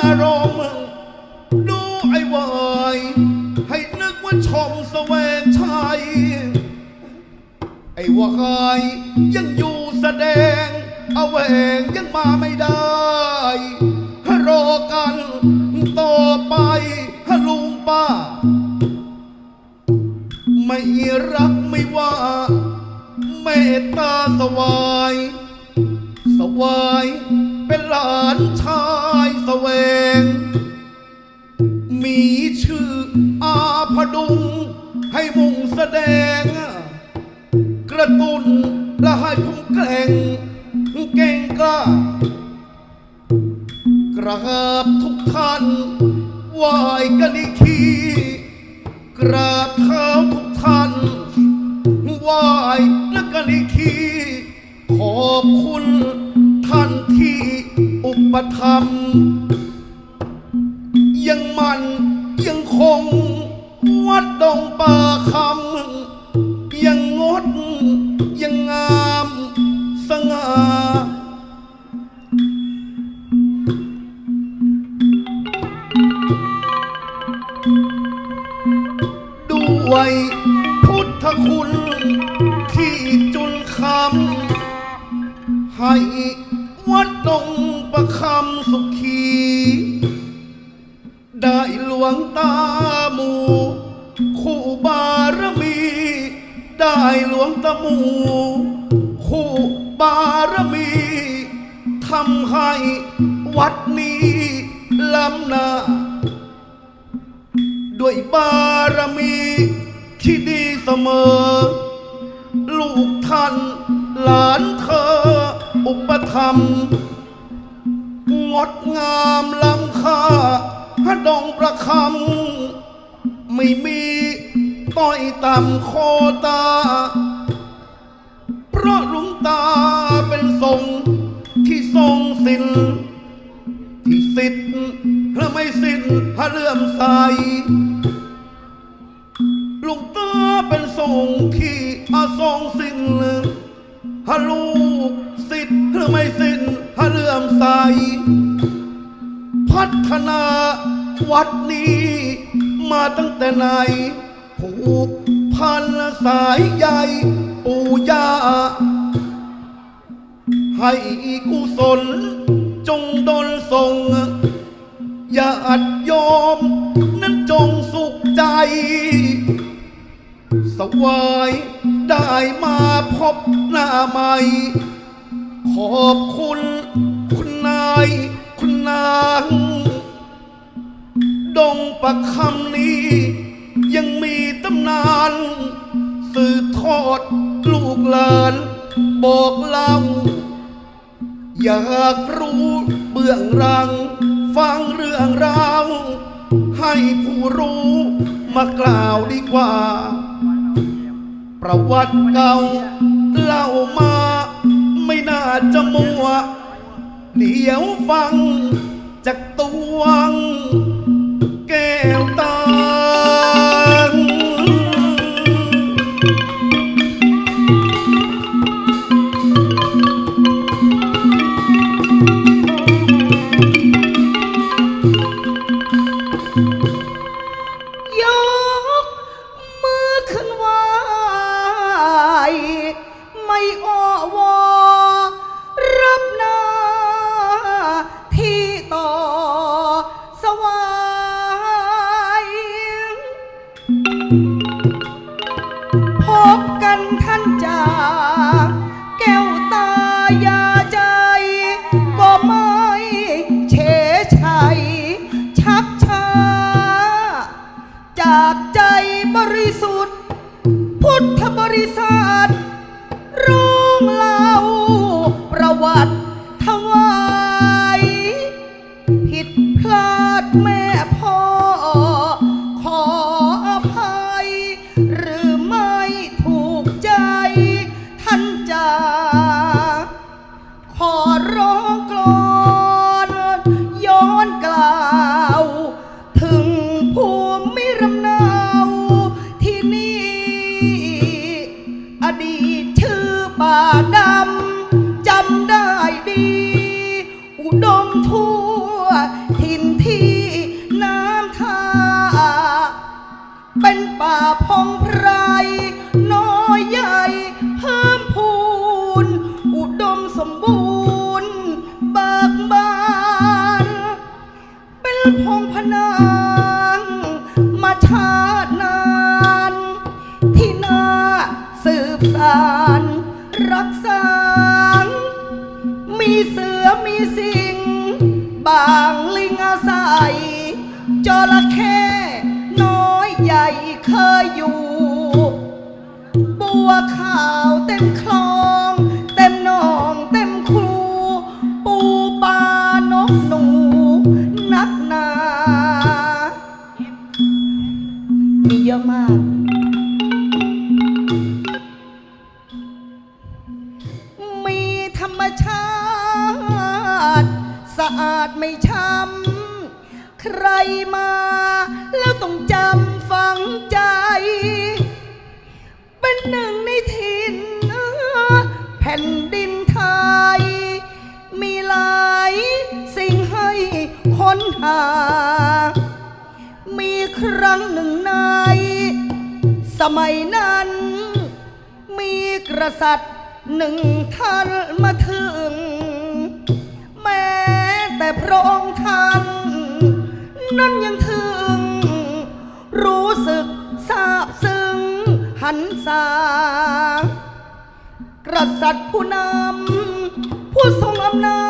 านอารมณ์ดูไอ้วายให้นึกว่าชมแสวงชัย ไอ้วายยังอยู่แสดงเอาแหวงยังมาไม่ได้รอกันต่อไปฮลุงป้า ไม่รักไม่ว่าเมตตาสวาย สวาย เป็นหลานชายแสวง มีชื่ออาพดุง ให้มุ่งแสดง กระตุนและให้ผมแกร่งเก่งกล้ากราบทุกท่านไหวกันอีกที หมูคู่บารมี ได้หลวงตาหมู คู่บารมีทำให้วัดนี้ล้ำหน้าด้วยบารมีที่ดีเสมอ ลูกท่านหลานเธออุปถัมงดงามล้ำค่า พระดองประคำไม่มีต้อยต่ำโคตา เพราะหลุงตาเป็นทรงที่ทรงสินที่สิทธิ์พระไม่สิ้นพระเลื่อมใสหลุงตาเป็นทรงที่อาทรงสิ้นฮะลูกสิทธิ์หรือไม่สิ้นฮะเลื่อมใส พัฒนาวัดนี้มาตั้งแต่ไหน ผูกพันสายใยปู่ย่าให้กุศลจงดลส่งอย่าอัดยอม นั้นจงสุขใจ สวายได้มาพบหน้าใหม่ ขอบคุณ คุณนาย คุณนาง ดงประคำนี้ ยังมีตำนาน สืบทอดลูกหลาน บอกเล่า อยากรู้เบื้องหลัง ฟังเรื่องราว ให้ผู้รู้มากล่าวดีกว่า ประวัติเก่าเล่ามา ไม่น่าจะมัว เดี๋ยวฟังจากตวง ยอ้อวอรับหน้าที่ต่อสวายพบกันท่านจากแก้วตายาใจ ก็ไม่เฉชัย ชักช้า จากใจบริสุทธิ์ พุทธบริษัท มีสิง บางลิงอาศัยจระเข้น้อยใหญ่เคยอยู่ บัวขาวเต็มคลอง เต็มหนองเต็มครู ปูปลานกหนู นักหนา มีเยอะมาก อาดไม่ช้ำ ใครมา แล้วต้องจำฝังใจ เป็นหนึ่งในถิ่นแผ่นดินไทย มีหลายสิ่งให้ค้นหา มีครั้งหนึ่งใน สมัยนั้น มีกษัตริย์หนึ่งท่านมาถึง แต่พระองค์ท่านนั้นยังถึง รู้สึกซาบซึ้งหันษากษัตริย์ผู้นำผู้ทรงอำนา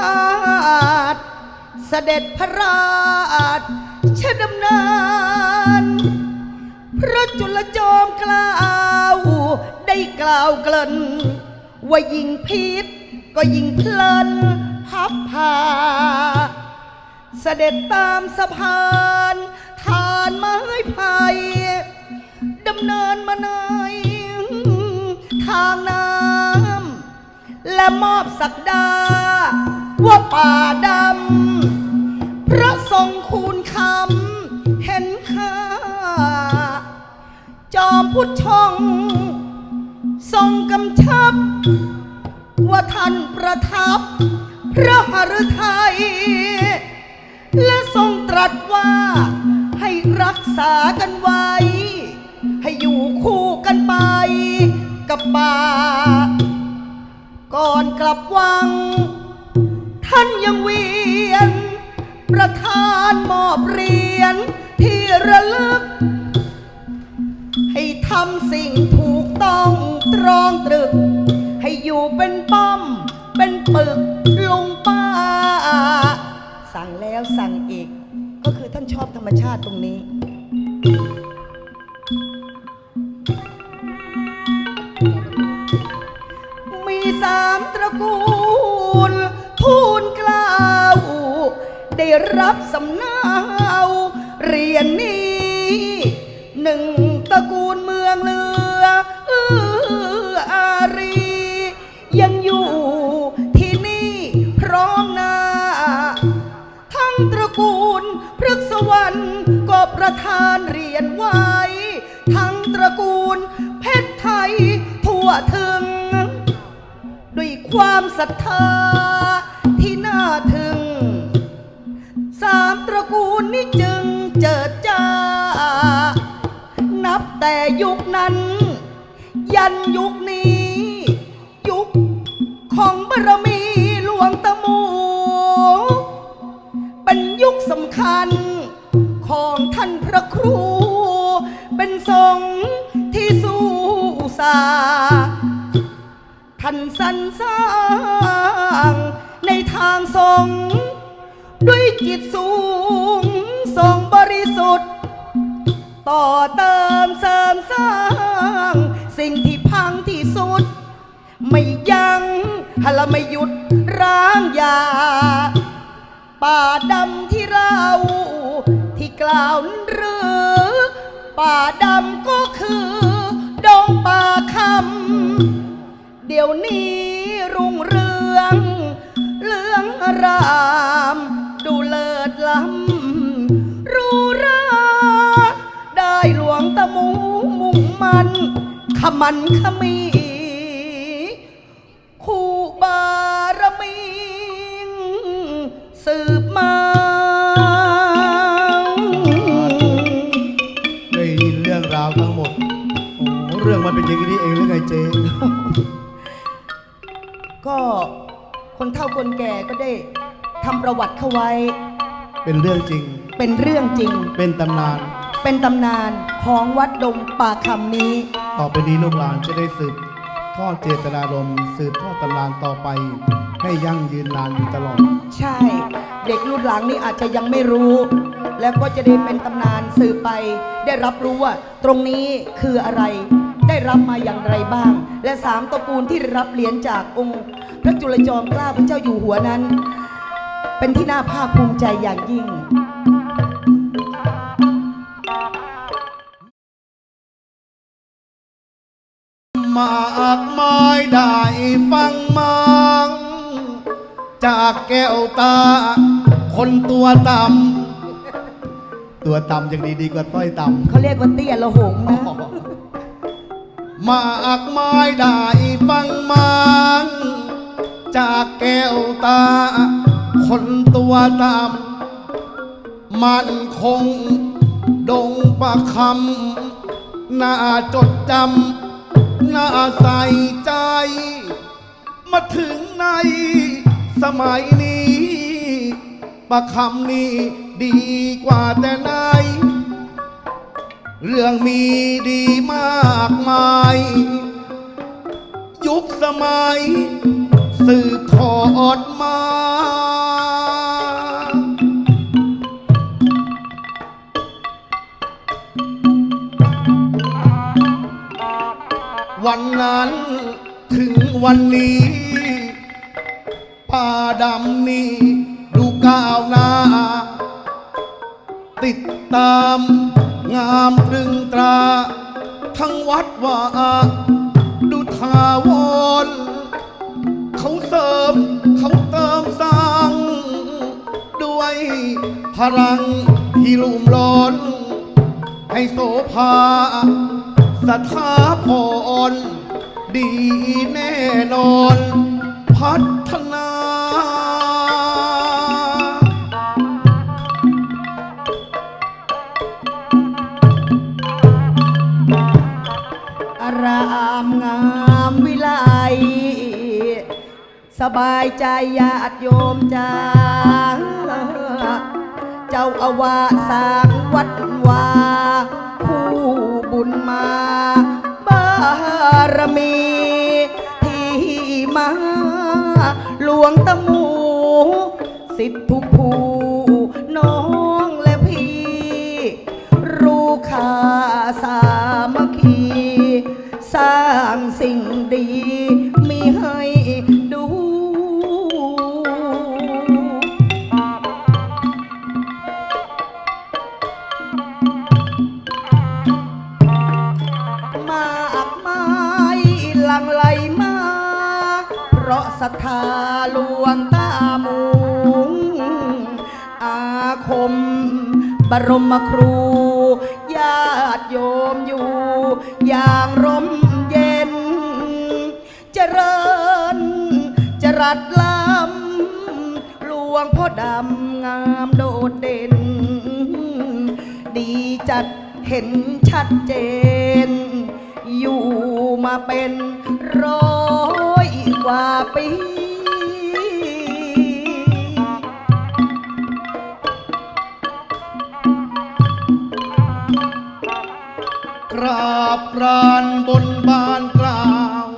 จ เสด็จพระราชชดำเนินพระจุลจอมกล้าวได้กล่าวเกริ่นว่ายิงพิษก็ยิงเพลิน พับพาเสด็จตามสะพานทานไม้ไผ่ดำเนินมาในทางน้ำและมอบสักดา ว่าป่าดำพระทรงคูณคำเห็นค่า จอมพุทธชงทรงกำชับ ว่าท่านประทับ พระหฤทัยและทรงตรัสว่าให้รักษากันไว้ ให้อยู่คู่กันไปกับป่า ก่อนกลับวัง ท่านยังเวียน ประธานมอบเหรียญที่ระลึก ให้ทำสิ่งถูกต้องตรองตรึก ให้อยู่เป็นป้อม เป็นปึกลุงป้า สั่งแล้วสั่งอีก ก็คือท่านชอบธรรมชาติตรงนี้ มีสามตระกูล ทูลกล่าวได้รับสำเนาเรียนนี้ หนึ่งตระกูลเมืองเรือ วรรณก็ประทานเรียนไว้ ทั้งตระกูลเพชรไทยทั่วถึง ด้วยความศรัทธาที่น่าถึง สามตระกูลนี้จึงเจิดจ้า นับแต่ยุคนั้น ยันยุคนี้ ยุคของบารมีหลวงตะหมู เป็นยุคสำคัญ ของท่านพระครู เป็นทรงที่สู้สาท่านสรรสร้างในทางทรงด้วยจิตสูงทรงบริสุทธิ์ ต่อเติมเสริมสร้าง สิ่งที่พังที่สุด ไม่ยัง้งฮละไม่หยุดร้างยา ป่าดำที่เรา กล่าวหรือ ป่าดำก็คือ ดงป่าคำเดี๋ยวนี้รุ่งเรืองเลืองอราม ดูเลิศล้ำรู้ราได้หลวงตะมูมุ่งมันขมันขมีคู่บารมีสืบมา มันเป็นอย่างนี้เองหรือไงเจ๊ก็คนเฒ่าคนแก่ก็ได้ทำประวัติเข้าไว้ เป็นเรื่องจริง เป็นเรื่องจริง เป็นตำนาน เป็นตำนานของวัดดงป่าคำนี้ ต่อไปนี้ลูกหลานจะได้สืบทอดเจตนารมณ์สืบทอดตำนานต่อไป ให้ยั่งยืนนานอยู่ตลอด ใช่ เด็กรุ่นหลังนี่อาจจะยังไม่รู้ แล้วก็จะได้เป็นตำนานสืบไป ได้รับรู้ว่า ตรงนี้คืออะไร ได้รับมาอย่างไรบ้าง และสามตระกูลที่ได้รับเหรียญจากองค์ พระจุลจอมเกล้าพระเจ้าอยู่หัวนั้น เป็นที่น่าภาคภูมิใจอย่างยิ่งมากมายได้ฟังมังจากแก้วตา คนตัวต่ำตัวต่ำยังดีดีกว่าต้อยต่ำเขาเรียกว่าเตี้ยละหงนะ มากมายได้ฟังมังจากแก้วตา คนตัวต่ำมันคง ดงประคำน่าจดจำน่าใส่ใจ มาถึงในสมัยนี้ ประคำนี้ดีกว่าแต่ไหน เรื่องมีดีมากมาย ยุคสมัย สืบทอดมา วันนั้นถึงวันนี้ป่าดำนี่ดูก้าวหน้า ติดตาม งามตรึงตรา ทั้งวัดว่าดูทาวรเขาเสริมเขาเติมสร้าง ด้วยพลังที่ลุ่มล้นให้โสภาสถาพรดีแน่นอน พัฒนาารามงามวิไลสบายใจญาติโยมจ้าเจ้าอาวาสร้างวัดวา ผู้บุญมา บารมี ที่มา หลวงตะหมู สิทธิทุ สร้างสิ่งดีมีให้ดู มากมายหลังไหลมา เพราะศรัทธาหลวงตาหมูอาคม บรมครู ญาติโยมอยู่ อย่างร่ม รัดลำหลวงพ่อดำงามโดดเด่น ดีจัดเห็นชัดเจน อยู่มาเป็นร้อยกว่าปีกราบกรานบนบานกล่าว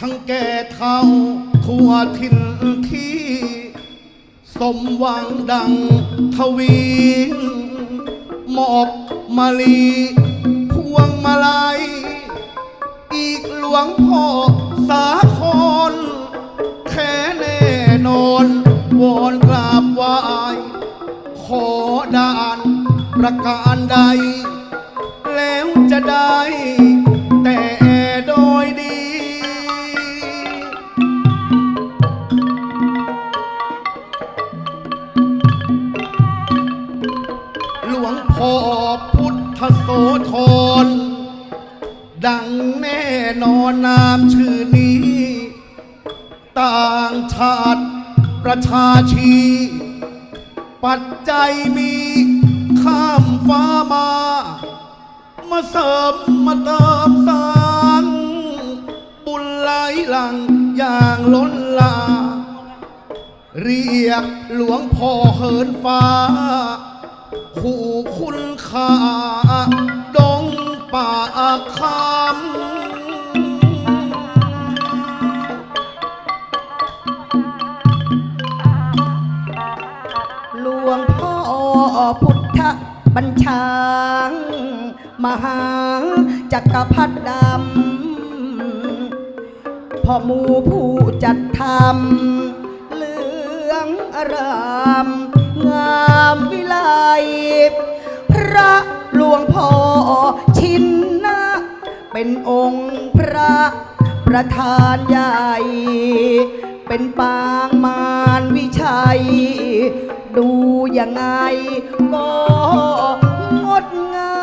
ทั้งแก่เท่า ทั่วถิ่นที่ สมหวังดังทวีหมอบมาลีพวงมาลัยอีกหลวงพ่อสาครแท้แน่นอนวอนกราบไหว้ขอดานประการใด แล้วจะได้แต่ สธรดังแน่นอนนามชื่อนี้ ต่างชาติประชาชี ปัจจัยมีข้ามฟ้ามา มาเสริมมาเติมสร้างบุญไหลหลังอย่างล้นหลา เรียกหลวงพ่อเหินฟ้า คู่คุณค่าดงป่าคำหลวงพ่อพุทธบัญชามหาจักรพรรดิดำพ่อมูผู้จัดทำเหลืองอาราม งามวิไลพระหลวงพ่อชินนะ เป็นองค์พระประธานใหญ่ เป็นปางมารวิชัย ดูยังไงก็งดงา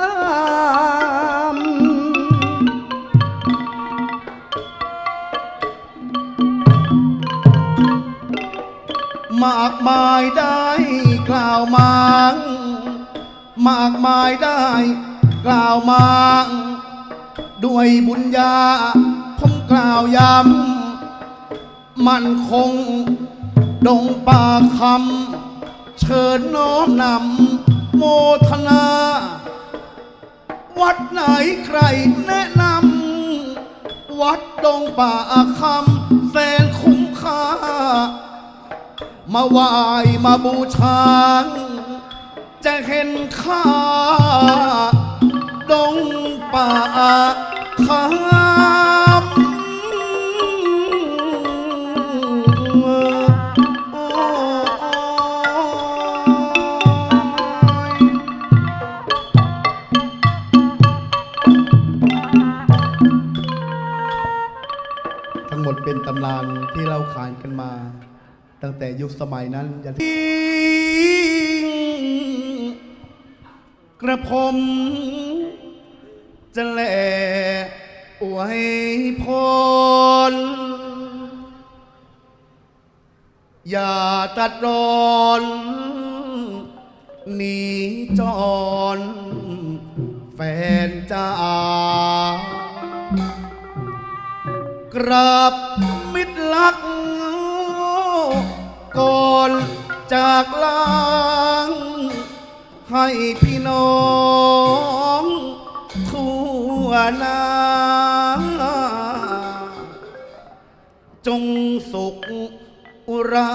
มมากมายได้ กล่าวมางมากมายได้ กล่าวมางด้วยบุญญาผมกล่าวย้ำมันคง ดงป่าคำเชิญน้อมนำโมทนา วัดไหนใครแนะนำวัดดงป่าคำแสนคุ้มค่า มาไหว้มาบูชา จะเห็นค่าดงป่าคำทั้งหมดเป็นตำนานที่เราขานกันมา ตั้งแต่ยุคสมัยนั้นยันกระผมจะแหล่อวยพรอย่าตัดรอนหนีจรแฟนจ้ากราบมิตรลัก ก่อนจากลางให้พี่น้องทั่วนาจงสุขอุรา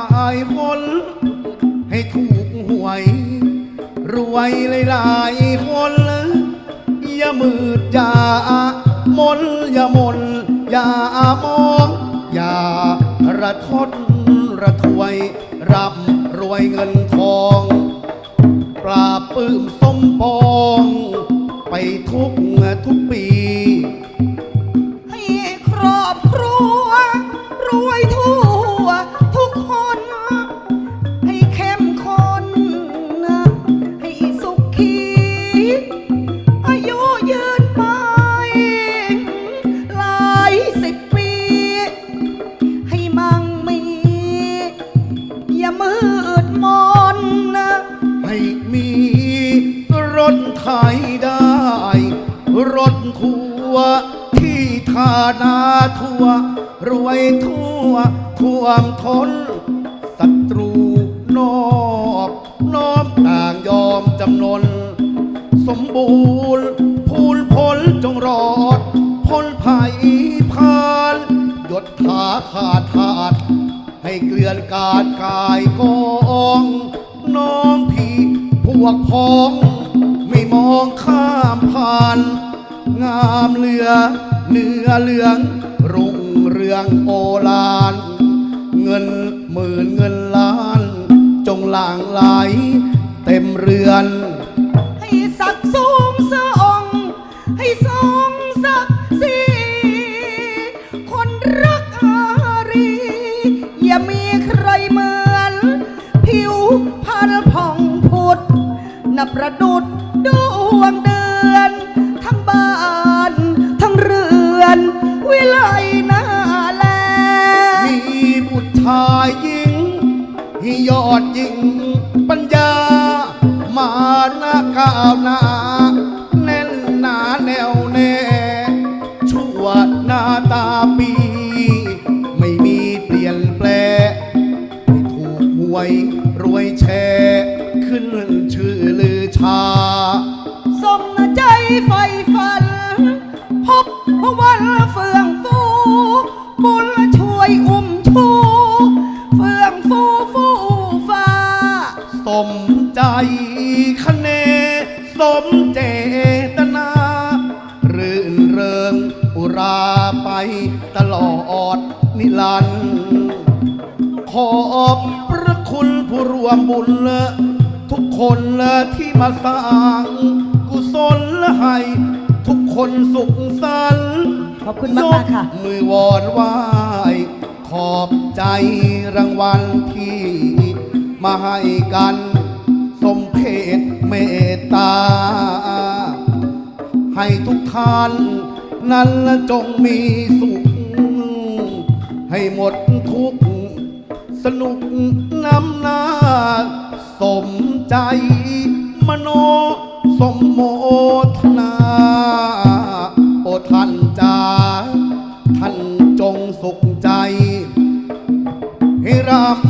ายๆคนให้ถูกหวย รวยหลายๆคน อย่ามืดอย่ามนอย่ามนอย่ามองอย่าระทดระทวยร่ำรวยเงินทอง ปราบปื้มสมปอง ไปทุกทุกปี ยทั่วท่วมทนศัตรูนอบน้อมต่างยอมจำนน สมบูรณ์พูนพ้นจงรอดพ้นภัยพานหยดขาขาดขาด ให้เกลื่อนกาดกายกอง น้องพี่พวกพ้อง ไม่มองข้ามผ่าน งามเหลือเนื้อเหลือง องโอฬารเงินหมื่นเงินล้าน จงหลั่งไหลเต็มเรือน ให้สักสูงสะองให้ทรงศักดิ์ศรีคนรักอารี อย่ามีใครเหมือน ผิวพันผ่องพุดนับประดุด วมบุญทุกคนที่มาสร้าง กุศลให้ ทุกคนสุขสันต์ขอบคุณมากๆค่ะ ยมือวอนไหวขอบใจรางวัลที่ มาให้กัน สมเพศเมตตา ให้ทุกท่าน นั้นจงมีสุข ให้หมดทุกข์ส นุกนำหน้า สมใจ มโน สมโมทนา โอท่านจาท่านจงสุขใจให้ร่ำ